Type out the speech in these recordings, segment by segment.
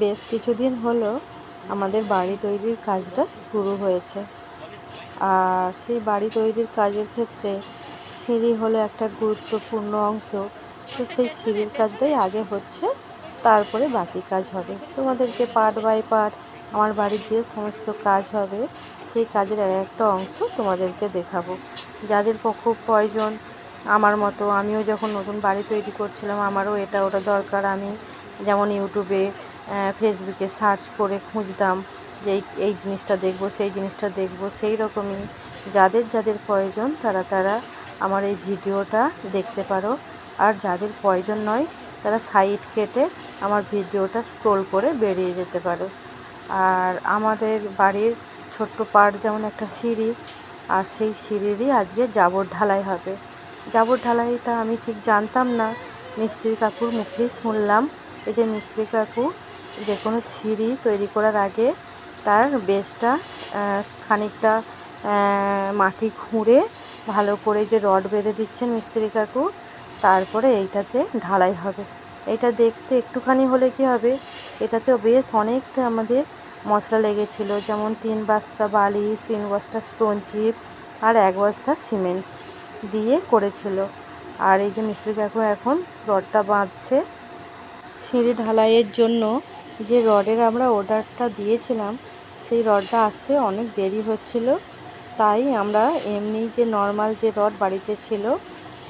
বেশ কিছুদিন হলো আমাদের বাড়ি তৈরির কাজটা শুরু হয়েছে। আর সেই বাড়ি তৈরির কাজের ক্ষেত্রে সিঁড়ি হলো একটা গুরুত্বপূর্ণ অংশ। তো সেই সিঁড়ির কাজটাই আগে হচ্ছে, তারপরে বাকি কাজ হবে। তোমাদেরকে পার্ট বাই পার্ট আমার বাড়ির যে সমস্ত কাজ হবে, সেই কাজের এক একটা অংশ তোমাদেরকে দেখাবো। যাদের পক্ষ প্রয়োজন, আমার মতো, আমিও যখন নতুন বাড়ি তৈরি করছিলাম, আমারও এটা, ওটা দরকার। আমি যেমন ইউটিউবে ফেসবুকে সার্চ করে খুঁজতাম যে এই এই জিনিসটা দেখব, সেই জিনিসটা দেখব, সেই রকমই যাদের যাদের প্রয়োজন তারা তারা আমার এই ভিডিওটা দেখতে পারো। আর যাদের প্রয়োজন নয়, তারা সাইড কেটে আমার ভিডিওটা স্ক্রোল করে বেরিয়ে যেতে পারো। আর আমাদের বাড়ির ছোট্ট পার্ট যেমন একটা সিঁড়ি, আর সেই সিঁড়িরই আজকে জাবর ঢালাই হবে। জাবর ঢালাইটা আমি ঠিক জানতাম না, মিস্ত্রি কাকুর মুখেই শুনলাম। এই যে মিস্ত্রি কাকু যে কোনো সিঁড়ি তৈরি করার আগে তার বেসটা খানিকটা মাটি খুঁড়ে ভালো করে যে রড বেঁধে দিচ্ছেন মিস্ত্রি কাকু, তারপরে এইটাতে ঢালাই হবে। এটা দেখতে একটুখানি হলে কি হবে? এটাতেও বেশ অনেকটা আমাদের মশলা লেগেছিলো, যেমন তিন বস্তা বালি, তিন বস্তা স্টোন চিপ আর এক বস্তা সিমেন্ট দিয়ে করেছিল। আর এই যে মিস্ত্রি কাকু এখন রডটা বাঁধছে। সিঁড়ি ঢালাইয়ের জন্য যে রডের আমরা অর্ডারটা দিয়েছিলাম, সেই রডটা আসতে অনেক দেরি হচ্ছিল। তাই আমরা এমনি যে নর্মাল যে রড বাড়িতে ছিল,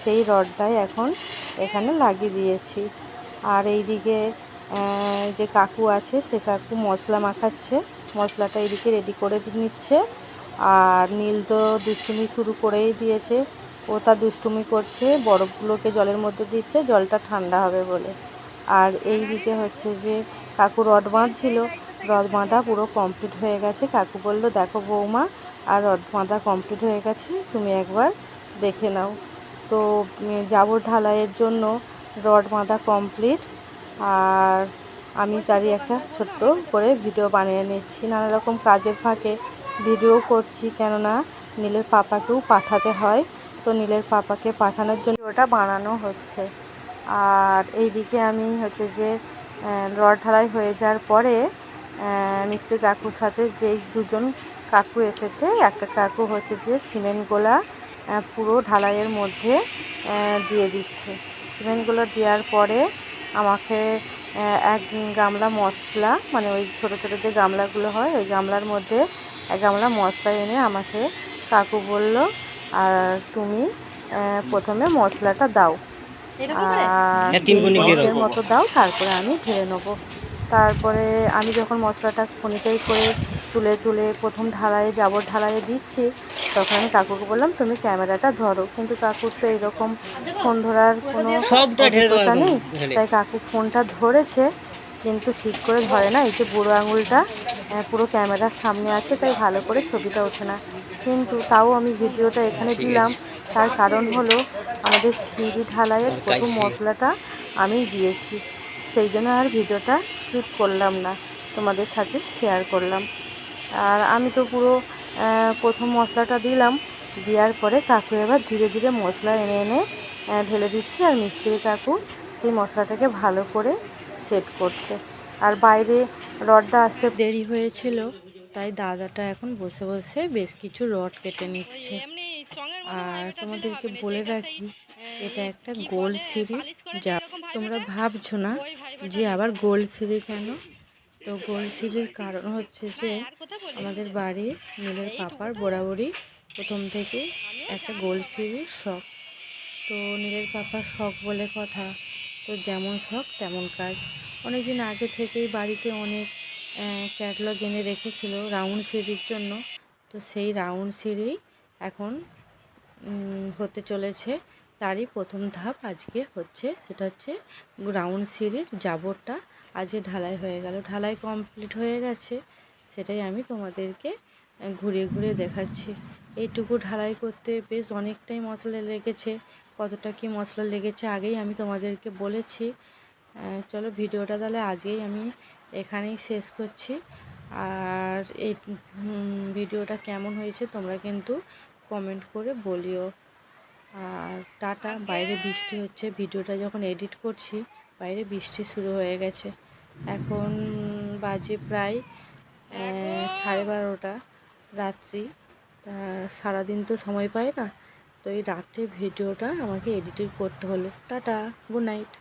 সেই রডটাই এখন এখানে লাগিয়ে দিয়েছি। আর এই দিকে যে কাকু আছে, সে কাকু মশলা মাখাচ্ছে। মশলাটা এদিকে রেডি করে নিচ্ছে। আর নীল তো দুষ্টুমি শুরু করেই দিয়েছে। ও তা দুষ্টুমি করছে, বরফগুলোকে জলের মধ্যে দিচ্ছে, জলটা ঠান্ডা হবে বলে। আর এই দিকে হচ্ছে যে কাকু রড বাঁধছিল। রড বাঁধা পুরো কমপ্লিট হয়ে গেছে। কাকু বলল, দেখো বৌমা, আর রড বাঁধা কমপ্লিট হয়ে গেছে। তুমি একবার দেখে নাও। তো জাবর ঢালাইয়ের জন্য। রড বাঁধা কমপ্লিট আর আমি তারই একটা ছোট্ট করে ভিডিও বানিয়ে নিচ্ছি। নানা রকম কাজের ফাঁকে ভিডিও করছি। কেননা, নীলের পাপাকেও পাঠাতে হয়। তো, নীলের পাপাকে পাঠানোর জন্য ওটা বানানো হচ্ছে। আর এইদিকে আমি হচ্ছে যে রড ঢালাই হয়ে যাওয়ার পরে মিস্ত্রি কাকুর সাথে যেই দুজন কাকু এসেছে, একটা কাকু হচ্ছে যে সিমেন্টগুলা পুরো ঢালাইয়ের মধ্যে দিয়ে দিচ্ছে। সিমেন্টগুলো দেওয়ার পরে আমাকে এক গামলা মশলা মানে ওই ছোটো ছোটো যে গামলাগুলো হয়, ওই গামলার মধ্যে এক গামলা মশলা এনে আমাকে কাকু বলল, আর তুমি প্রথমে মশলাটা দাও। আর মতো দাও তারপরে আমি ঢেলে নেব। তারপরে আমি যখন মশলাটা খনিটাই করে তুলে তুলে প্রথম ঢালাইয়ে জাবর ঢালাইয়ে দিচ্ছি তখন আমি কাকুকে বললাম তুমি ক্যামেরাটা ধরো। কিন্তু কাকুর তো এইরকম ফোন ধরার কোনো অভিজ্ঞতা নেই। তাই কাকু ফোনটা ধরেছে কিন্তু ঠিক করে ধরে না। এই যে বুড়ো আঙুলটা পুরো ক্যামেরার সামনে আছে তাই ভালো করে ছবিটা ওঠে না। কিন্তু তাও আমি ভিডিওটা এখানে দিলাম। তার কারণ হলো আমাদের সিঁড়ি ঢালাইয়ের প্রথম মশলাটা আমি দিয়েছি। সেই জন্য আর ভিডিওটা স্ক্রিপ করলাম না। তোমাদের সাথে শেয়ার করলাম। আর আমি তো পুরো প্রথম মশলাটা দিলাম। দেওয়ার পরে কাকু এবার ধীরে ধীরে মশলা এনে এনে ঢেলে দিচ্ছে। আর মিস্ত্রি কাকু সেই মশলাটাকে ভালো করে সেট করছে। আর বাইরে রডটা আসতে দেরি হয়েছিল তাই দাদাটা এখন বসে বসে বেশ কিছু রড কেটে নিচ্ছে। আর তোমাদেরকে বলে রাখি এটা একটা গোল সিঁড়ি যা তোমরা ভাবছ না যে আবার গোল সিঁড়ি কেন? তো গোল সিঁড়ির কারণ হচ্ছে যে আমাদের বাড়ি নীলের পাপার বরাবরই প্রথম থেকে একটা গোল সিঁড়ির শখ। তো নীলের পাপার শখ বলে কথা তো যেমন শখ তেমন কাজ। অনেক দিন আগে থেকেই বাড়িতে অনেক ক্যাটলগ এনে রেখেছিল রাউন্ড সিঁড়ির জন্য। তো সেই রাউন্ড সিঁড়ি এখন হতে চলেছে। তারই প্রথম ধাপ আজকে হচ্ছে, সেটা হচ্ছে রাউন্ড সিঁড়ির জাবরটা আজকে ঢালাই হয়ে গেল। ঢালাই কমপ্লিট হয়ে গেছে। সেটাই আমি তোমাদেরকে ঘুরে ঘুরে দেখাচ্ছি। এইটুকু ঢালাই করতে বেশ অনেকটাই মশলা লেগেছে। কতটা কি মশলা লেগেছে আগেই আমি তোমাদেরকে বলেছি। চলো ভিডিওটা তাহলে আজকেই আমি এখানেই শেষ করছি। আর এই ভিডিওটা কেমন হয়েছে তোমরা কিন্তু কমেন্ট করে বলিও। আর টাটা, বাইরে বৃষ্টি হচ্ছে। ভিডিওটা যখন এডিট করছি, বাইরে বৃষ্টি শুরু হয়ে গেছে। এখন বাজে প্রায় সাড়ে বারোটা রাত্রি। সারাদিন তো সময় পাই না। তো এই রাত্রে ভিডিওটা আমাকে এডিটিং করতে হলো। Tata, good night.